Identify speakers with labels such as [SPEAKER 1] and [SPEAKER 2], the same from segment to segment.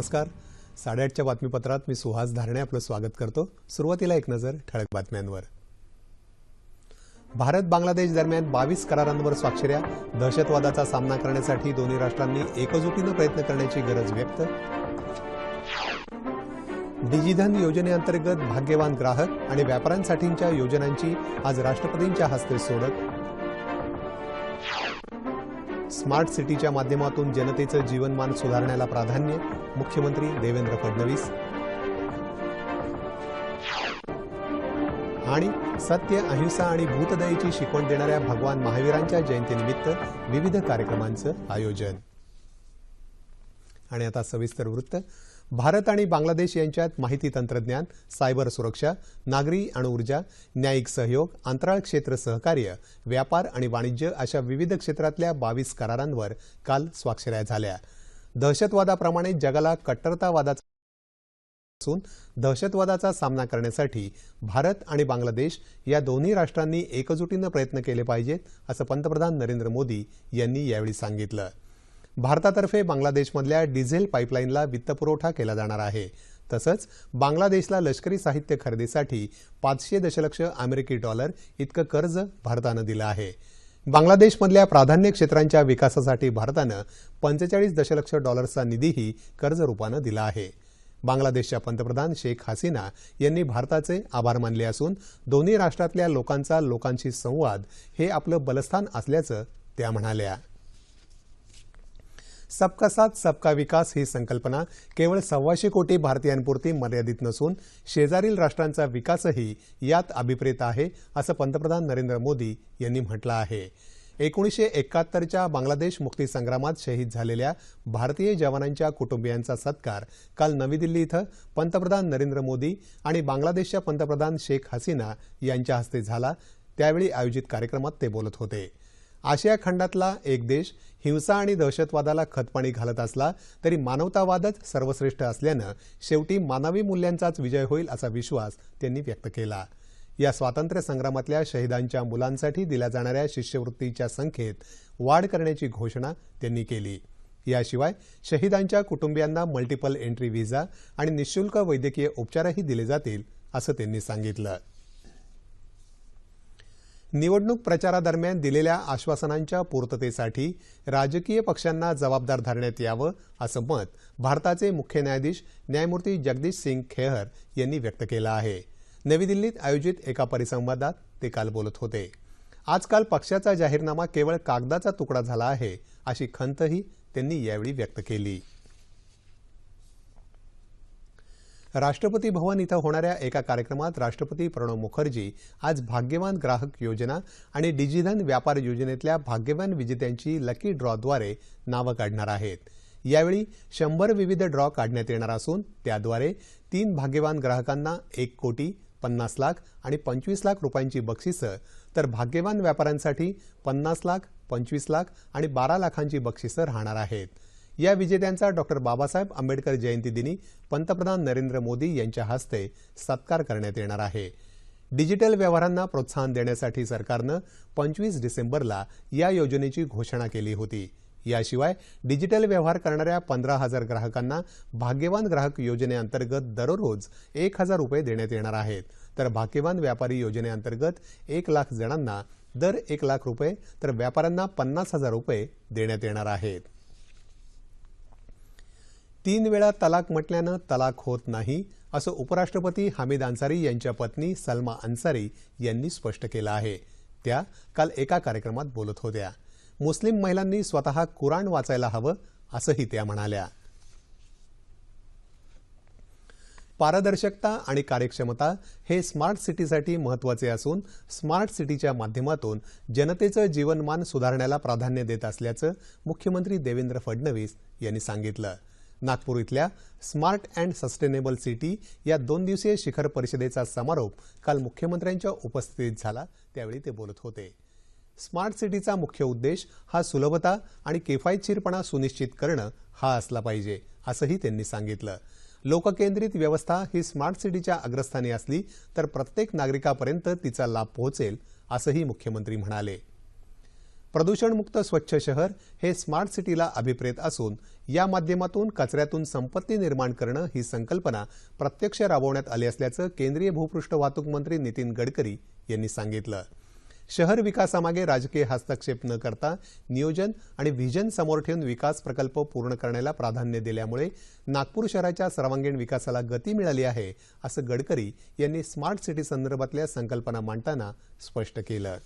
[SPEAKER 1] नमस्कार. साडेआठच्या बातमीपत्रात मी सुहास धारणे आपलं स्वागत करतो. सुरुवातीला एक नजर ठळक बातम्यांवर. भारत बांगलादेश दरम्यान बावीस करारांवर स्वाक्षऱ्या दहशतवादाचा सामना करण्यासाठी दोन्ही राष्ट्रांनी एकजुटीनं प्रयत्न करण्याची गरज व्यक्त. डिजिधन योजनेअंतर्गत भाग्यवान ग्राहक आणि व्यापाऱ्यांसाठीच्या योजनांची आज राष्ट्रपतींच्या हस्ते सोडत स्मार्ट सिटीच्या माध्यमातून जनतेचं जीवनमान सुधारण्याला प्राधान्य मुख्यमंत्री देवेंद्र फडणवीस. आणि सत्य अहिंसा आणि भूतदयेची शिकवण देणाऱ्या भगवान महावीरांच्या जयंतीनिमित्त विविध कार्यक्रमांचं आयोजन. आणि आता सविस्तर वृत्त. भारत आणि बांगलादेश यांच्यात माहिती तंत्रज्ञान सायबर सुरक्षा नागरी अणुऊर्जा न्यायिक सहयोग अंतराळ क्षेत्र सहकार्य व्यापार आणि वाणिज्य अशा विविध क्षेत्रातल्या बावीस करारांवर काल स्वाक्षऱ्या झाल्या. दहशतवादाप्रमाणे जगाला कट्टरतावादाचा असून दहशतवादाचा सामना करण्यासाठी भारत आणि बांगलादेश या दोन्ही राष्ट्रांनी एकजुटीनं प्रयत्न केले पाहिजेत असं पंतप्रधान नरेंद्र मोदी यांनी यावेळी सांगितलं. भारतातर्फे बांगलादेशमधल्या डिझेल पाईपलाईनला वित्तपुरवठा केला जाणार आहे. तसंच बांगलादेशला लष्करी साहित्य खरेदीसाठी पाचशे दशलक्ष अमेरिकी डॉलर इतकं कर्ज भारतानं दिलं आहे. बांगलादेशमधल्या प्राधान्य क्षेत्रांच्या विकासासाठी भारतानं पंचेचाळीस दशलक्ष डॉलर्सचा निधीही कर्ज रूपानं दिला आहे. बांगलादेशच्या पंतप्रधान शेख हसीना यांनी भारताचे आभार मानले असून दोन्ही राष्ट्रातल्या लोकांचा लोकांशी संवाद हे आपलं बलस्थान असल्याचं त्या म्हणाल्या. सबका साथ सबका विकास ही संकल्पना केवळ सव्वाशे कोटी भारतीयांपुरती मर्यादित नसून शेजारील राष्ट्रांचा विकासही यात अभिप्रेत आहे असं पंतप्रधान नरेंद्र मोदी यांनी म्हटलं आहे. एकोणीसशे एकाहत्तरच्या बांगलादेश मुक्तीसंग्रामात शहीद झालेल्या भारतीय जवानांच्या कुटुंबियांचा सत्कार काल नवी दिल्ली इथं पंतप्रधान नरेंद्र मोदी आणि बांगलादेशच्या पंतप्रधान शेख हसीना यांच्या हस्ते झाला. त्यावेळी आयोजित कार्यक्रमात ते बोलत होते. आशिया खंडातला एक देश हिंसा आणि दहशतवादाला खतपाणी घालत असला तरी मानवतावादच सर्वश्रेष्ठ असल्यानं शेवटी मानवी मूल्यांचाच विजय होईल असा विश्वास त्यांनी व्यक्त केला. या स्वातंत्र्य संग्रामातल्या शहीदांच्या मुलांसाठी दिल्या जाणाऱ्या शिष्यवृत्तीच्या संख्येत वाढ करण्याची घोषणा त्यांनी केली. याशिवाय शहीदांच्या कुटुंबियांना मल्टिपल एंट्री व्हिसा आणि निशुल्क वैद्यकीय उपचारही दिले जातील असं त्यांनी सांगितलं. निवडणूक प्रचारादरम्यान दिलेल्या आश्वासनांच्या पूर्ततेसाठी राजकीय पक्षांना जबाबदार धरण्यात यावं असं मत भारताचे मुख्य न्यायाधीश न्यायमूर्ती जगदीश सिंग खेहर यांनी व्यक्त केलं आहे. नवी दिल्लीत आयोजित एका परिसंवादात ते काल बोलत होते. आजकाल पक्षाचा जाहीरनामा केवळ कागदाचा तुकडा झाला आहे अशी खंतही त्यांनी यावेळी व्यक्त केली. राष्ट्रपती भवन इथं होणाऱ्या एका कार्यक्रमात राष्ट्रपती प्रणव मुखर्जी आज भाग्यवान ग्राहक योजना आणि डिजिधन व्यापार योजनेतल्या भाग्यवान विजेत्यांची लकी ड्रॉद्वारे नावं काढणार आहेत. यावेळी शंभर विविध ड्रॉ काढण्यात येणार असून त्याद्वारे तीन भाग्यवान ग्राहकांना एक कोटी पन्नास लाख आणि पंचवीस लाख रुपयांची बक्षिसं तर भाग्यवान व्यापाऱ्यांसाठी पन्नास लाख पंचवीस लाख आणि बारा लाखांची बक्षिसं राहणार आहेत. या विजेत्यांचा डॉक्टर बाबासाहेब आंबेडकर जयंती दिनी पंतप्रधान नरेंद्र मोदी यांच्या हस्ते सत्कार करण्यात येणार आहे. डिजिटल व्यवहारांना प्रोत्साहन देण्यासाठी सरकारनं पंचवीस डिसेंबरला या योजनेची घोषणा केली होती. याशिवाय डिजिटल व्यवहार करणाऱ्या पंधरा हजार ग्राहकांना भाग्यवान ग्राहक योजनेअंतर्गत दररोज एक हजार रुपये देण्यात येणार आहेत. तर भाग्यवान व्यापारी योजनेअंतर्गत एक लाख जणांना दर एक लाख रुपये तर व्यापाऱ्यांना पन्नास हजार रुपये देण्यात येणार आहेत. तीन वेळा तलाक म्हटल्यानं तलाक होत नाही असं उपराष्ट्रपती हमीद अन्सारी यांच्या पत्नी सलमा अन्सारी यांनी स्पष्ट केलं आहे. त्या काल एका कार्यक्रमात बोलत होत्या. मुस्लिम महिलांनी स्वतः कुराण वाचायला हवं असंही त्या म्हणाल्या. पारदर्शकता आणि कार्यक्षमता हे स्मार्ट सिटीसाठी महत्त्वाचे असून स्मार्ट सिटीच्या माध्यमातून जनतेचं जीवनमान सुधारण्याला प्राधान्य देत असल्याचं मुख्यमंत्री देवेंद्र फडणवीस यांनी सांगितलं. नागपूर इथल्या स्मार्ट अँड सस्टेनेबल सिटी या दोन दिवसीय शिखर परिषदेचा समारोप काल मुख्यमंत्र्यांच्या उपस्थितीत झाला. त्यावेळी ते बोलत होते. स्मार्ट सिटीचा मुख्य उद्देश हा सुलभता आणि किफायतशीरपणा सुनिश्चित करणं हा असला पाहिजे असंही त्यांनी सांगितलं. लोककेंद्रित व्यवस्था ही स्मार्ट सिटीच्या अग्रस्थानी असली तर प्रत्येक नागरिकापर्यंत तिचा लाभ पोहोचेल असंही मुख्यमंत्री म्हणाले. प्रदूषणमुक्त स्वच्छ शहर हे स्मार्ट सिटीला अभिप्रेत असून या माध्यमातून कचऱ्यातून संपत्ती निर्माण करणं ही संकल्पना प्रत्यक्ष राबवण्यात आली असल्याचं केंद्रीय भूपृष्ठ वाहतूक मंत्री नितीन गडकरी यांनी सांगितलं. शहर विकासामागे राजकीय हस्तक्षेप न करता नियोजन आणि व्हिजन समोर ठेवून विकास प्रकल्प पूर्ण करण्याला प्राधान्य दिल्यामुळे नागपूर शहराच्या सर्वांगीण विकासाला गती मिळाली आहे असं गडकरी यांनी स्मार्ट सिटी संदर्भातल्या संकल्पना मांडताना स्पष्ट केलं.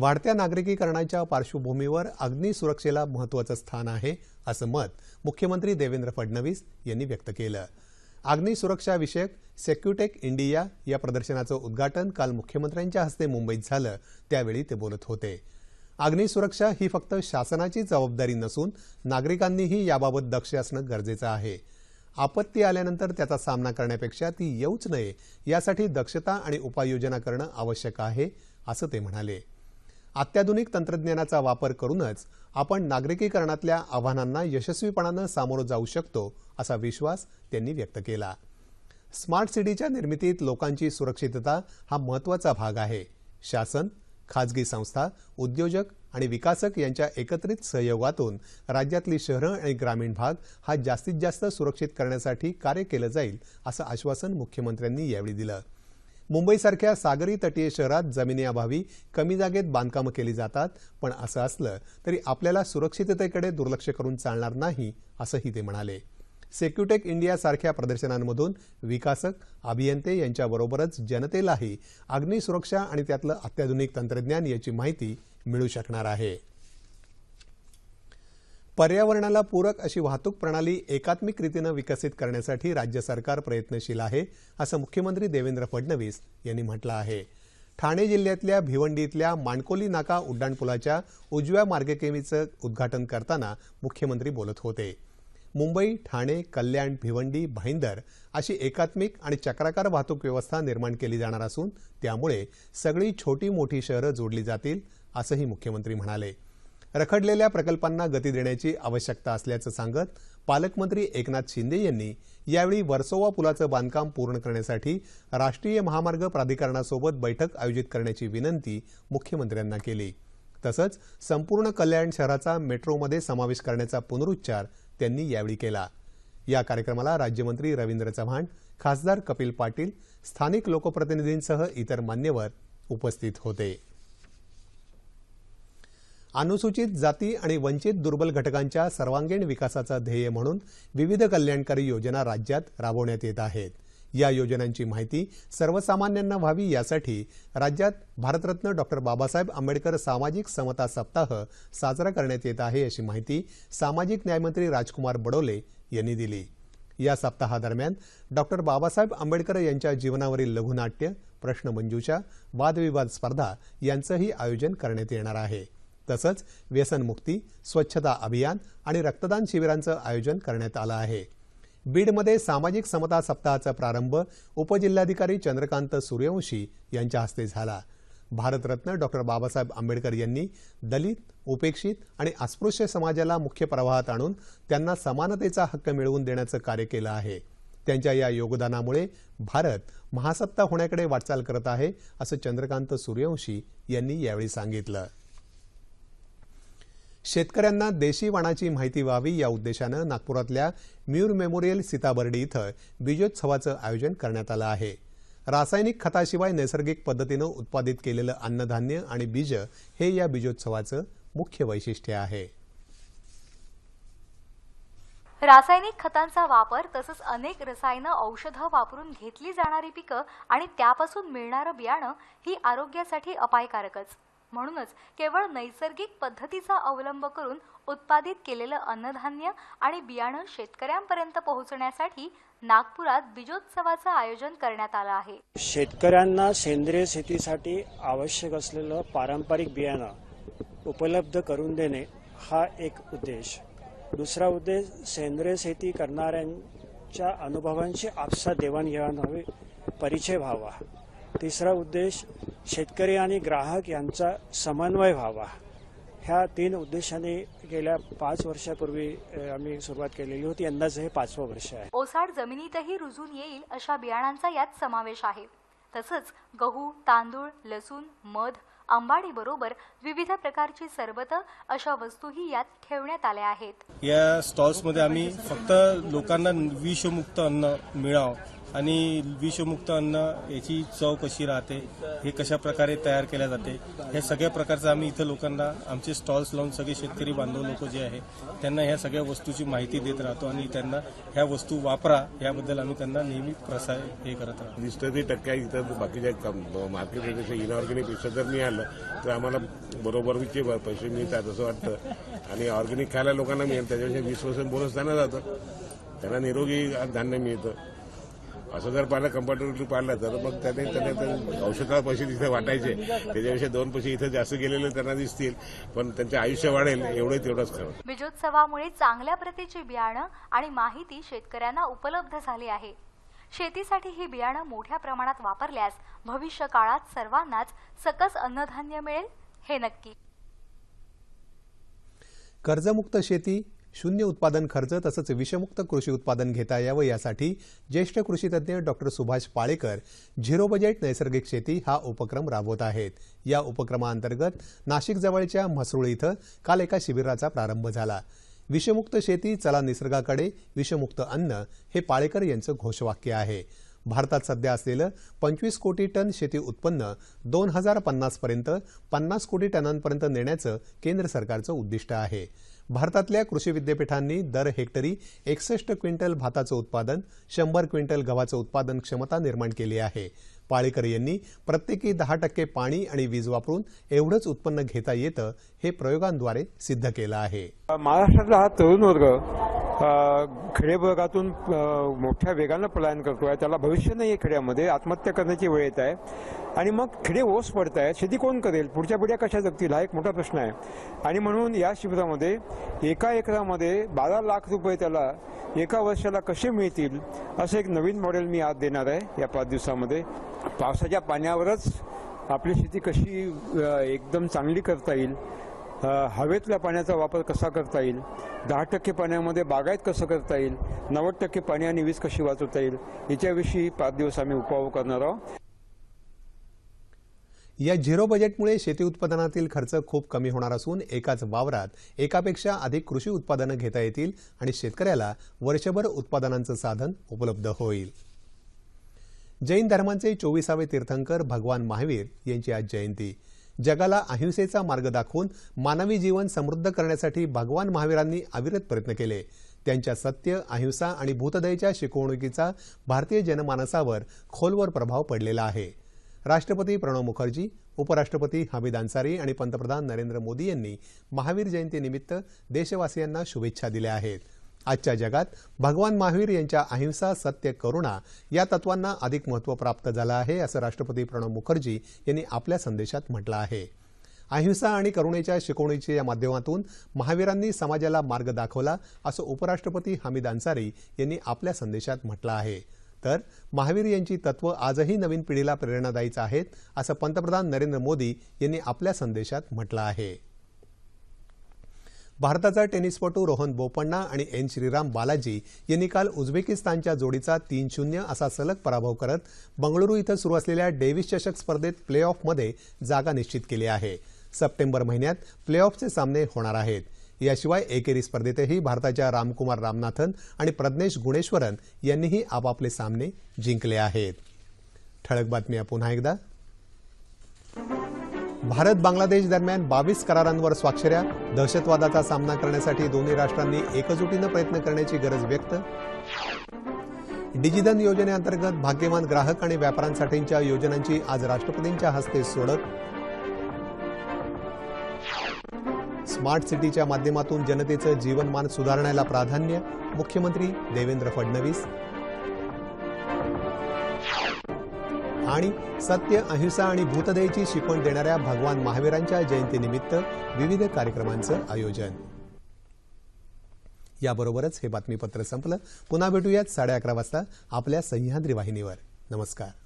[SPEAKER 1] वाढत्या नागरिकीकरणाच्या पार्श्वभूमीवर अग्नी सुरक्षेला महत्वाचं स्थान आहे असं मत मुख्यमंत्री देवेंद्र फडणवीस यांनी व्यक्त केलं. अग्नी सेक्युटेक इंडिया या प्रदर्शनाचं उद्घाटन काल मुख्यमंत्र्यांच्या हस्ते मुंबईत झालं त्यावेळी ते बोलत होते. अग्नी सुरक्षा ही फक्त शासनाची जबाबदारी नसून नागरिकांनीही याबाबत दक्ष असणं गरजेचं आहे. आपत्ती आल्यानंतर त्याचा सामना करण्यापेक्षा ती येऊच नये यासाठी दक्षता आणि उपाययोजना करणं आवश्यक आहे असं ते म्हणाले. अत्याधुनिक तंत्रज्ञानाचा वापर करूनच आपण नागरिकीकरणातल्या आव्हानांना यशस्वीपणानं सामोरं जाऊ शकतो असा विश्वास त्यांनी व्यक्त केला. स्मार्ट सिटीच्या निर्मितीत लोकांची सुरक्षितता हा महत्त्वाचा भाग आहे. शासन खाजगी संस्था उद्योजक आणि विकासक यांच्या एकत्रित सहयोगातून राज्यातली शहरं आणि ग्रामीण भाग हा जास्तीत जास्त सुरक्षित करण्यासाठी कार्य केलं जाईल असं आश्वासन मुख्यमंत्र्यांनी यावेळी दिलं. मुंबईसारख्या सागरी तटीय शहरात जमिनीअभावी कमी जागेत बांधकामं केली जातात. पण असं असलं तरी आपल्याला सुरक्षिततेकडे दुर्लक्ष करून चालणार नाही असंही ते म्हणाले. सेक्युटेक इंडियासारख्या प्रदर्शनांमधून विकासक अभियंते यांच्याबरोबरच जनतेलाही अग्नी सुरक्षा आणि त्यातलं अत्याधुनिक तंत्रज्ञान याची माहिती मिळू शकणार आहे. पर्यावरणाला पूरक अशी वाहतूक प्रणाली एकात्मिक रीतीनं विकसित करण्यासाठी राज्य सरकार प्रयत्नशील आहे असं मुख्यमंत्री देवेंद्र फडणवीस यांनी म्हटलं आहे. ठाणे जिल्ह्यातल्या भिवंडीतल्या माणकोली नाका उड्डाणपुलाच्या उजव्या मार्गकेमीचं उद्घाटन करताना मुख्यमंत्री बोलत होते. मुंबई ठाणे कल्याण भिवंडी भाईंदर अशी एकात्मिक आणि चक्राकार वाहतूक व्यवस्था निर्माण केली जाणार असून त्यामुळे सगळी छोटी मोठी शहरं जोडली जातील असंही मुख्यमंत्री म्हणाले. रखडलेल्या प्रकल्पांना गती देण्याची आवश्यकता असल्याचं सांगत पालकमंत्री एकनाथ शिंदे यांनी यावेळी वर्सोवा पुलाचं बांधकाम पूर्ण करण्यासाठी राष्ट्रीय महामार्ग प्राधिकरणासोबत बैठक आयोजित करण्याची विनंती मुख्यमंत्र्यांना केली. तसंच संपूर्ण कल्याण शहराचा मेट्रोमध्ये समावेश करण्याचा पुनरुच्चार त्यांनी यावेळी केला. या कार्यक्रमाला राज्यमंत्री रवींद्र चव्हाण खासदार कपिल पाटील स्थानिक लोकप्रतिनिधींसह इतर मान्यवर उपस्थित होते. अनुसूचित जाती आणि वंचित दुर्बल घटकांच्या सर्वांगीण विकासाचा ध्येय म्हणून विविध कल्याणकारी योजना राज्यात राबवण्यात येत आहेत. या योजनांची माहिती सर्वसामान्यांना व्हावी यासाठी राज्यात भारतरत्न डॉक्टर बाबासाहेब आंबेडकर सामाजिक समता सप्ताह साजरा करण्यात येत आहे अशी माहिती सामाजिक न्यायमंत्री राजकुमार बडोले यांनी दिली. या सप्ताहादरम्यान डॉक्टर बाबासाहेब आंबेडकर यांच्या जीवनावरील लघुनाट्य प्रश्नमंजूषा वादविवाद स्पर्धा यांचंही आयोजन करण्यात येणार आहे. तसंच व्यसनमुक्ती स्वच्छता अभियान आणि रक्तदान शिबिरांचं आयोजन करण्यात आलं आहे. बीडमध्ये सामाजिक समता सप्ताहाचा प्रारंभ उपजिल्हाधिकारी चंद्रकांत सूर्यवंशी यांच्या हस्ते झाला. भारतरत्न डॉक्टर बाबासाहेब आंबेडकर यांनी दलित उपेक्षित आणि अस्पृश्य समाजाला मुख्य प्रवाहात आणून त्यांना समानतेचा हक्क मिळवून देण्याचं कार्य केलं आहे. त्यांच्या या योगदानामुळे भारत महासत्ता होण्याकडे वाटचाल करत आहे असं चंद्रकांत सूर्यवंशी यांनी यावेळी सांगितलं. शेतकऱ्यांना देशी वाणाची माहिती व्हावी या उद्देशानं नागपुरातल्या म्यूर मेमोरियल सीताबर्डी इथं बीजोत्सवाचं आयोजन करण्यात आलं आहे. रासायनिक खताशिवाय नैसर्गिक पद्धतीनं उत्पादित केलेलं अन्नधान्य आणि बीज हे या बीजोत्सवाचं मुख्य वैशिष्ट्य आहे.
[SPEAKER 2] रासायनिक खतांचा वापर तसंच अनेक रसायनं औषधं वापरून घेतली जाणारी पिकं आणि त्यापासून मिळणारं बियाणं ही आरोग्यासाठी अपायकारकच. म्हणूनच केवळ नैसर्गिक पद्धतीचा अवलंब करून उत्पादित केलेलं अन्नधान्य आणि बियाणं शेतकऱ्यांपर्यंत पोहोचण्यासाठी नागपुरात बीजोत्सवाचं आयोजन करण्यात आलं आहे.
[SPEAKER 3] शेतकऱ्यांना सेंद्रिय शेतीसाठी आवश्यक असलेलं पारंपरिक बियाणं उपलब्ध करून देणे हा एक उद्देश. दुसरा उद्देश सेंद्रिय शेती करणाऱ्यांच्या अनुभवांची आपसा देवाणघेवाण व्हावी परिचय व्हावा. तिसरा उद्देश शेतकरी आणि ग्राहक यांचा समन्वय व्हावा. ह्या तीन उद्देशाने गेल्या पाच वर्षापूर्वी आम्ही सुरुवात केलेली होती. यंदाचं हे पाचवं वर्ष आहे.
[SPEAKER 2] ओसाड जमिनीतही रुजून येईल अशा बियाणांचा यात समावेश आहे. तसंच गहू तांदूळ लसूण मध आंबाडी बरोबर विविध प्रकारची सरबतं अशा वस्तूही यात ठेवण्यात आल्या आहेत.
[SPEAKER 4] या स्टॉल्समध्ये आम्ही फक्त लोकांना विषमुक्त अन्न मिळावं आणि विषमुक्त अन्न याची चव कशी राहते हे कशा प्रकारे तयार केल्या जाते ह्या सगळ्या प्रकारचं आम्ही इथं लोकांना आमचे स्टॉल्स लावून सगळे शेतकरी बांधव लोक जे आहे त्यांना ह्या सगळ्या वस्तूची माहिती देत राहतो आणि त्यांना ह्या वस्तू वापरा याबद्दल आम्ही त्यांना नेहमी प्रसार हे करत राहतो.
[SPEAKER 5] दिसतं टक्के इथं बाकीच्या मार्केट इनऑर्गॅनिकपेक्षा जर मिळालं तर आम्हाला बरोबरीचे पैसे मिळतात असं वाटतं. आणि ऑर्गॅनिक खायला लोकांना मिळेल त्याच्यापेक्षा वीस पर्सेंट बोनस त्यांना जातं. त्यांना निरोगी धान्य मिळतं. असं जर पाहिलं कम्पॅरेटिव्हली पाहिलं तर मग त्याने त्याने त्या औषधाला पैसे तिथे वाटायचे. त्याच्यापेक्षा दोन पैसे इथं जास्त गेलेले त्यांना दिसतील. पण त्यांचे आयुष्य वाढेल एवढं तेवढंच खरं.
[SPEAKER 2] बीजोत्सवामुळे चांगल्या प्रतीची बियाणं आणि माहिती शेतकऱ्यांना उपलब्ध झाली आहे. शेतीसाठी ही बियाणं मोठ्या प्रमाणात वापरल्यास भविष्य काळात सर्वांनाच सकस अन्नधान्य मिळेल हे नक्की.
[SPEAKER 1] कर्जमुक्त शेती शून्य उत्पादन खर्च तसंच विषमुक्त कृषी उत्पादन घेता यावं यासाठी ज्येष्ठ कृषीतज्ञ doctor Subhash Palekar zero budget नैसर्गिक शेती हा उपक्रम राबवत आहेत. या उपक्रमाअंतर्गत नाशिकजवळच्या म्हसरूळ इथं काल एका शिबिराचा प्रारंभ झाला. विषमुक्त शेती चला निसर्गाकडे विषमुक्त अन्न हे पाळेकर यांचं घोषवाक्य आहे. भारतात सध्या असलेलं पंचवीस कोटी टन शेती उत्पन्न दोन हजार पन्नासपर्यंत पन्नास कोटी टनांपर्यंत नेण्याचं केंद्र सरकारचं उद्दिष्ट आहे. भारतातल्या कृषी विद्यापीठांनी दर हेक्टरी एकसष्ट क्विंटल भाताचं उत्पादन शंभर क्विंटल गव्हाचं उत्पादन क्षमता निर्माण केली आहे. पाळेकर यांनी प्रत्येकी दहा टक्के पाणी आणि वीज वापरून एवढंच उत्पन्न घेता येतं हे प्रयोगांद्वारे सिद्ध केलं आहे.
[SPEAKER 6] महाराष्ट्रातला हा तरुण वर्ग खेडे भागातून मोठ्या वेगानं पलायन करतो आहे त्याला भविष्य नाही आहे खेड्यामध्ये. आत्महत्या करण्याची वेळ येत आहे. आणि मग खेडे ओस पडत आहे शेती कोण करेल? पुढच्या पिढ्या कशा जगतील? हा एक मोठा प्रश्न आहे. आणि म्हणून या शिबिरामध्ये एका एकरामध्ये बारा लाख रुपये त्याला एका वर्षाला कसे मिळतील असं एक नवीन मॉडेल मी आज देणार आहे या पाच दिवसामध्ये. पावसाच्या पाण्यावरच आपली शेती कशी एकदम चांगली करता येईल हवेतल्या पाण्याचा वापर कसा करता येईल दहा टक्के पाण्यामध्ये बागायत कसं करता येईल नव्वद टक्के पाणी आणि वीज कशी वाचवता येईल याच्याविषयी पाच दिवस आम्ही उपाव करणार आहोत.
[SPEAKER 1] या झिरो बजेटमुळे शेती उत्पादनातील खर्च खूप कमी होणार असून एकाच वावरात एकापेक्षा अधिक कृषी उत्पादनं घेता येतील आणि शेतकऱ्याला वर्षभर उत्पादनांचं साधन उपलब्ध होईल. जैन धर्मांचे चोवीसावे तीर्थंकर भगवान महावीर यांची आज जयंती. जगाला अहिंसेचा मार्ग दाखवून मानवी जीवन समृद्ध करण्यासाठी भगवान महावीरांनी अविरत प्रयत्न केले. त्यांच्या सत्य अहिंसा आणि भूतदयेच्या शिकवणुकीचा भारतीय जनमानसावर खोलवर प्रभाव पडलेला आहे. राष्ट्रपती प्रणव मुखर्जी उपराष्ट्रपती हमीद अन्सारी आणि पंतप्रधान नरेंद्र मोदी यांनी महावीर जयंतीनिमित्त देशवासियांना शुभेच्छा दिल्या आहेत. आजच्या जगात भगवान महावीर यांच्या अहिंसा सत्य करुणा या तत्वांना अधिक महत्त्व प्राप्त झालं आहे असं राष्ट्रपती प्रणव मुखर्जी यांनी आपल्या संदेशात म्हटलं आहे. अहिंसा आणि करुणेच्या शिकवणीच्या या माध्यमातून महावीरांनी समाजाला मार्ग दाखवला असं उपराष्ट्रपती हमीद अन्सारी यांनी आपल्या संदेशात म्हटलं आहे. तर महावीर यांची तत्व आजही नवीन पिढीला प्रेरणादायीच आहेत असं पंतप्रधान नरेंद्र मोदी यांनी आपल्या संदेशात म्हटलं आहे. भारताचा टेनिसपटू रोहन बोपण्णा आणि एन. श्रीराम बालाजी यांनी काल उझबेकिस्तानच्या जोडीचा तीन शून्य असा सलग पराभव करत बंगळुरू इथं सुरू असलेल्या डेव्हिस चषक स्पर्धेत प्ले ऑफमध्ये जागा निश्चित केली आहे. सप्टेंबर महिन्यात प्ले ऑफचे सामने होणार आहेत. याशिवाय एकेरी स्पर्धेतही भारताच्या रामकुमार रामनाथन आणि प्रज्ञेश गुणेश्वरन यांनीही आपापले सामने जिंकले आहेत. ठळक बातम्या पुन्हा एकदा. भारत बांगलादेश दरम्यान बावीस करारांवर स्वाक्षऱ्या दहशतवादाचा सामना करण्यासाठी दोन्ही राष्ट्रांनी एकजुटीनं प्रयत्न करण्याची गरज व्यक्त. डिजिधन योजनेअंतर्गत भाग्यवान ग्राहक आणि व्यापाऱ्यांसाठीच्या योजनांची आज राष्ट्रपतींच्या हस्ते सोडत. स्मार्ट सिटीच्या माध्यमातून जनतेचं जीवनमान सुधारण्याला प्राधान्य मुख्यमंत्री देवेंद्र फडणवीस. आणि सत्य अहिंसा आणि भूतदयेची शिकवण देणाऱ्या भगवान महावीरांच्या जयंतीनिमित्त विविध कार्यक्रमांचं आयोजन. याबरोबरच हे बातमीपत्र संपलं. पुन्हा भेटूयात साडे अकरा वाजता आपल्या सह्याद्री वाहिनीवर. नमस्कार.